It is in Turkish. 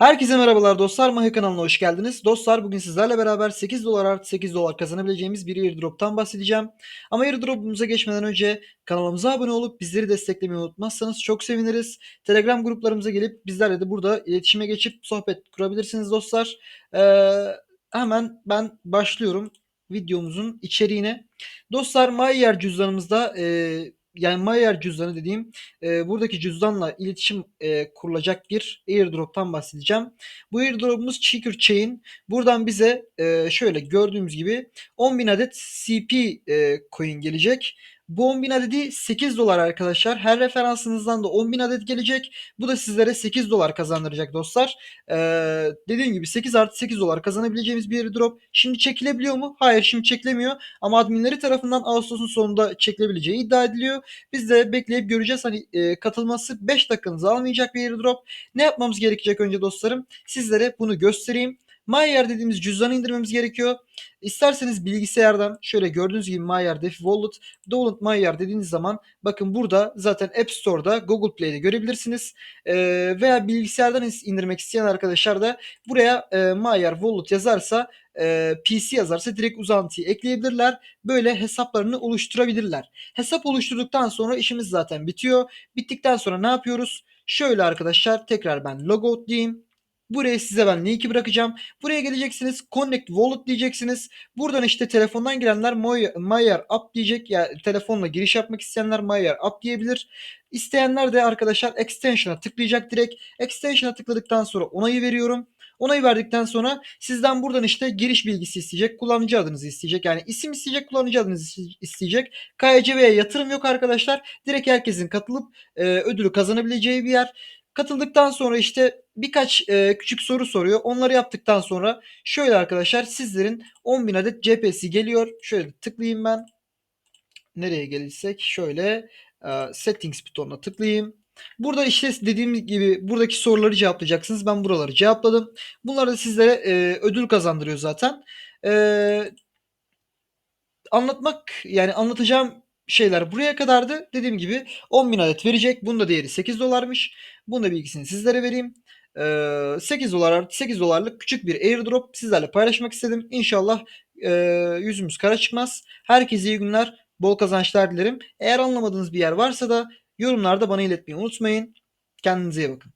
Herkese merhabalar dostlar. Mahya kanalına hoş geldiniz. Dostlar bugün sizlerle beraber 8 dolar artı 8 dolar kazanabileceğimiz bir airdrop'tan bahsedeceğim. Ama airdrop'umuza geçmeden önce kanalımıza abone olup bizleri desteklemeyi unutmazsanız çok seviniriz. Telegram gruplarımıza gelip bizlerle de burada iletişime geçip sohbet kurabilirsiniz dostlar. Ee, hemen ben başlıyorum videomuzun içeriğine. Dostlar Mayer cüzdanımızda e, yani Mayer cüzdanı dediğim e, buradaki cüzdanla iletişim e, kurulacak bir airdrop'tan bahsedeceğim. Bu airdrop'umuz Checker Chain. Buradan bize e, şöyle gördüğümüz gibi 10.000 adet CP e, coin gelecek. Bu 10.000 adedi 8 dolar arkadaşlar. Her referansınızdan da 10.000 adet gelecek. Bu da sizlere 8 dolar kazandıracak dostlar. Ee, dediğim gibi 8 artı 8 dolar kazanabileceğimiz bir airdrop. Şimdi çekilebiliyor mu? Hayır şimdi çekilemiyor. Ama adminleri tarafından Ağustos'un sonunda çekilebileceği iddia ediliyor. Biz de bekleyip göreceğiz. Hani e, katılması 5 dakikanızı almayacak bir airdrop. Ne yapmamız gerekecek önce dostlarım? Sizlere bunu göstereyim. Mayer dediğimiz cüzdanı indirmemiz gerekiyor. İsterseniz bilgisayardan şöyle gördüğünüz gibi Mayer Defi Wallet, Download Mayer dediğiniz zaman bakın burada zaten App Store'da Google Play'de görebilirsiniz. Ee, veya bilgisayardan indirmek isteyen arkadaşlar da buraya e, Mayer Wallet yazarsa e, PC yazarsa direkt uzantıyı ekleyebilirler. Böyle hesaplarını oluşturabilirler. Hesap oluşturduktan sonra işimiz zaten bitiyor. Bittikten sonra ne yapıyoruz? Şöyle arkadaşlar tekrar ben logout diyeyim. Buraya size ben linki bırakacağım. Buraya geleceksiniz. Connect Wallet diyeceksiniz. Buradan işte telefondan girenler Mayer App diyecek. Ya yani telefonla giriş yapmak isteyenler Mayer App diyebilir. İsteyenler de arkadaşlar Extension'a tıklayacak direkt. Extension'a tıkladıktan sonra onayı veriyorum. Onayı verdikten sonra sizden buradan işte giriş bilgisi isteyecek. Kullanıcı adınızı isteyecek. Yani isim isteyecek, kullanıcı adınızı isteyecek. KYC'ye yatırım yok arkadaşlar. Direkt herkesin katılıp e, ödülü kazanabileceği bir yer. Katıldıktan sonra işte birkaç e, küçük soru soruyor. Onları yaptıktan sonra şöyle arkadaşlar sizlerin 10.000 adet CP'si geliyor. Şöyle tıklayayım ben. Nereye gelirsek şöyle e, settings butonuna tıklayayım. Burada işte dediğim gibi buradaki soruları cevaplayacaksınız. Ben buraları cevapladım. Bunlar da sizlere e, ödül kazandırıyor zaten. E, anlatmak yani anlatacağım şeyler buraya kadardı. Dediğim gibi 10.000 adet verecek. Bunda değeri 8 dolarmış. Bunda bilgisini sizlere vereyim. 8 dolar artı 8 dolarlık küçük bir airdrop sizlerle paylaşmak istedim. İnşallah yüzümüz kara çıkmaz. Herkese iyi günler, bol kazançlar dilerim. Eğer anlamadığınız bir yer varsa da yorumlarda bana iletmeyi unutmayın. Kendinize iyi bakın.